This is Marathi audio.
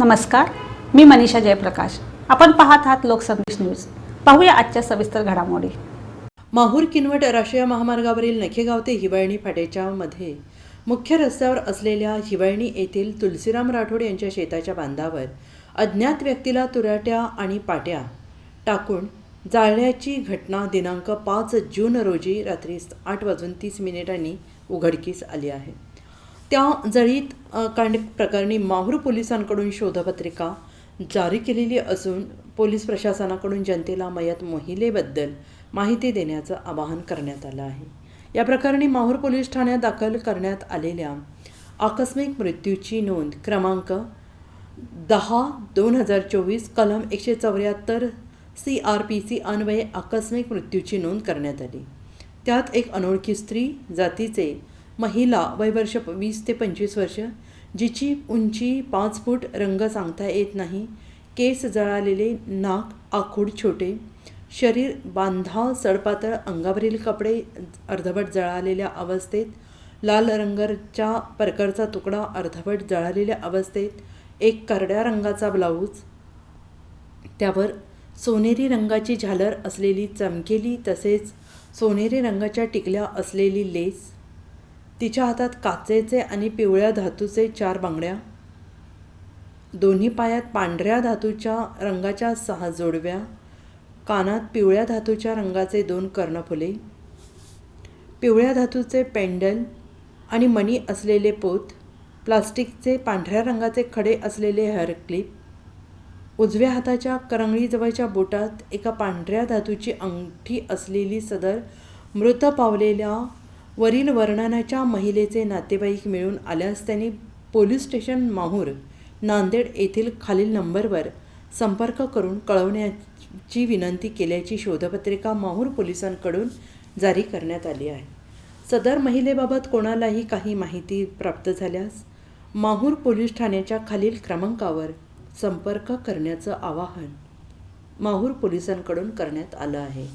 नमस्कार मी मनीषा जयप्रकाश. आपण पाहत आहात लोकसंदेश न्यूज. पाहूया आजच्या सविस्तर घडामोडी. माहूर किनवट राष्ट्रीय महामार्गावरील नखेगाव ते हिवाळणी फाट्याच्या मध्ये. मुख्य रस्त्यावर असलेल्या हिवाळणी येथील तुलसीराम राठोड यांच्या शेताच्या बांधावर अज्ञात व्यक्तीला तुराट्या आणि पाट्या. टाकून जाळल्याची घटना दिनांक पाच जून रोजी रात्री आठ वाजून तीस मिनिटांनी उघडकीस आली आहे. त्या जळीत कांड प्रकरणी माहूर पोलिसांकडून शोधपत्रिका जारी केलेली असून पोलीस प्रशासनाकडून जनतेला मयत मोहिलेबद्दल माहिती देण्याचं आवाहन करण्यात आलं आहे. या प्रकरणी माहूर पोलीस ठाण्यात दाखल करण्यात आलेल्या आकस्मिक मृत्यूची नोंद क्रमांक दहा दोन हजार चोवीस कलम एकशे चौऱ्याहत्तर सी आर पी सी अन्वये आकस्मिक मृत्यूची नोंद करण्यात आली. त्यात एक अनोळखी स्त्री जातीचे महिला वय वर्ष वीस ते पंचवीस वर्ष जिची उंची पाच फूट रंग सांगता येत नाही केस जळालेले नाक आखूड छोटे शरीर बांधा सडपातळ अंगावरील कपडे अर्धवट जळालेल्या अवस्थेत लाल रंगाच्या परकरचा तुकडा अर्धवट जळालेल्या अवस्थेत एक करड्या रंगाचा ब्लाऊज त्यावर सोनेरी रंगाची झालर असलेली चमकेली तसेच सोनेरी रंगाच्या टिकल्या असलेली लेस तिच्या हातात काचेचे आणि पिवळ्या धातूचे चार बांगड्या. दोन्ही पायात पांढऱ्या धातूच्या रंगाच्या सहा जोडव्या. कानात पिवळ्या धातूच्या रंगाचे दोन कर्णफुले. पिवळ्या धातूचे पेंडल आणि मणी असलेले पोत. प्लास्टिकचे पांढऱ्या रंगाचे खडे असलेले हेअर क्लिप उजव्या हाताच्या करंगळीजवळच्या बोटात एका पांढऱ्या धातूची अंगठी असलेली सदर मृत पावलेल्या वरील वर्णनाच्या महिलेचे नातेवाईक मिळून आल्यास त्यांनी पोलीस स्टेशन माहूर नांदेड येथील खालील नंबरवर संपर्क करून कळवण्याची विनंती केल्याची शोधपत्रिका माहूर पोलिसांकडून जारी करण्यात आली आहे. सदर महिलेबाबत कोणालाही काही माहिती प्राप्त झाल्यास माहूर पोलीस ठाण्याच्या खालील क्रमांकावर संपर्क करण्याचं आवाहन माहूर पोलिसांकडून करण्यात आलं आहे.